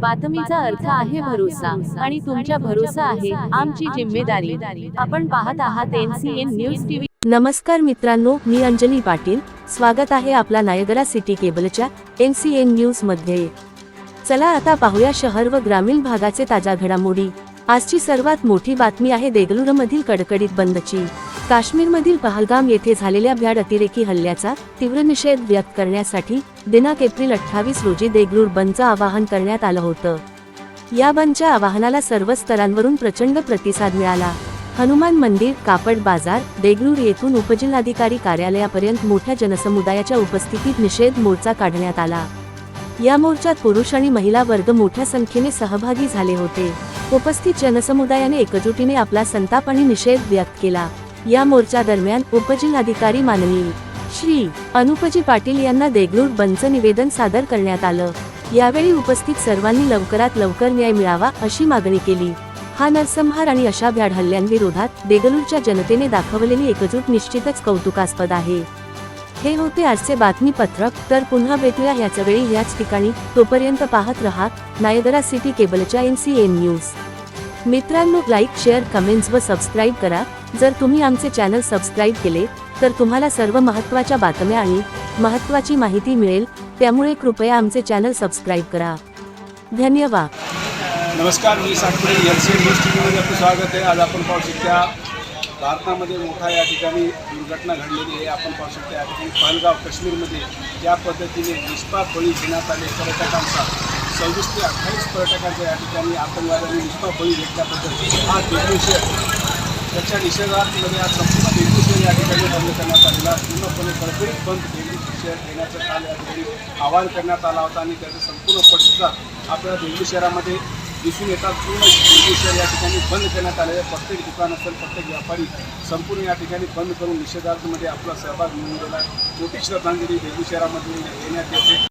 बातमीचा अर्थ आहे भरोसा आणि तुमच्या भरोसा आहे आमची जिम्मेदारी. आपण पाहत आहात एनसीएन न्यूज टीव्ही नमस्कार मित्रांनो मी अंजली पाटील. स्वागत आहे आपला नायगरा सिटी केबलच्या एन सी एन न्यूजमध्ये. चला आता पाहूया शहर व ग्रामीण भागाचे ताज्या घडामोडी. आजची सर्वात मोठी बातमी आहे देगलूरमधील कडकडीत बंदची. काश्मीरमधील पहलगाम येथे झालेल्या भ्याड अतिरेकी हल्ल्याचा तीव्र निषेध व्यक्त करण्यासाठी दिनांक एप्रिल अठ्ठावीस रोजी देगलूर बंदचं आवाहन करण्यात आलं होतं. या बंदच्या आवाहनाला सर्व स्तरांवरून प्रचंड प्रतिसाद मिळाला. हनुमान मंदिर कापड बाजार देगलूर येथून उपजिल्हाधिकारी कार्यालयापर्यंत मोठ्या जनसमुदायाच्या उपस्थितीत निषेध मोर्चा काढण्यात आला. या मोर्चात पुरुष आणि महिला वर्ग मोठ्या संख्येने सहभागी झाले होते. उपस्थित जनसमुदायाने एकजुटीने आपला संताप आणि निषेध व्यक्त केला. या मोर्चा दरम्यान उपजिल्हाधिकारी माननीय श्री अनुपजी पाटील यांना देगलूर बंदचं निवेदन सादर करण्यात आलं. यावेळी उपस्थित सर्वांनी लवकरात लवकर न्याय मिळावा अशी मागणी केली. हा नरसंहार आणि अशा भ्याड हल्ल्यांविरोधात देगलूरच्या जनतेने दाखवलेली एकजूट निश्चितच कौतुकास्पद आहे. हे होते आजचे बातमीपत्रक. तर पुन्हा भेटूया ह्याच वेळी ह्याच ठिकाणी. तोपर्यंत पाहत रहा. नायगरा सिटी केबलच्या एन सी एन न्यूज. मित्रांनो लाईक शेअर कमेंट्स व सबस्क्राईब करा. जर तुम्ही आमचे चॅनल सबस्क्राईब केले तर तुम्हाला सर्व महत्त्वाच्या बातम्या आणि महत्त्वाची माहिती मिळेल. त्यामुळे कृपया आमचे चॅनल सबस्क्राईब करा. धन्यवाद. नमस्कार मी Satpure L C news T व्हीमध्ये आपलं स्वागत आहे. आज आपण पाहू शकता भारतामध्ये मोठा या ठिकाणी दुर्घटना घडलेली आहे. आपण पाहू शकता या ठिकाणी पहलगाव काश्मीरमध्ये ज्या पद्धतीने निष्पाप बळी घेण्यात आले पर्यटकांचा सव्वीस ते अठ्ठावीस पर्यटकांचा या ठिकाणी आतंकवाद्यांनी निष्पाप बळी घेतल्याबद्दल हा देगलूर त्याच्या निषेधार्थमध्ये आज संपूर्ण देगलूर या ठिकाणी बंद करण्यात आलेला पूर्णपणे कडकडीत बंद देगलूर शहर घेण्याचं काल या ठिकाणी आवाहन करण्यात आला होता आणि त्याचा संपूर्ण प्रतिसाद आपल्याला देगलूर शहरामध्ये दिसून येतात. पूर्ण देगलूर शहर या ठिकाणी बंद करण्यात आलेलं आहे. प्रत्येक दुकान असेल प्रत्येक व्यापारी संपूर्ण या ठिकाणी बंद करून निषेधार्थमध्ये आपला सहभाग मिळून दिला आहे. मोठी श्रद्धांजली देगलूर शहरामध्ये देण्यात येते.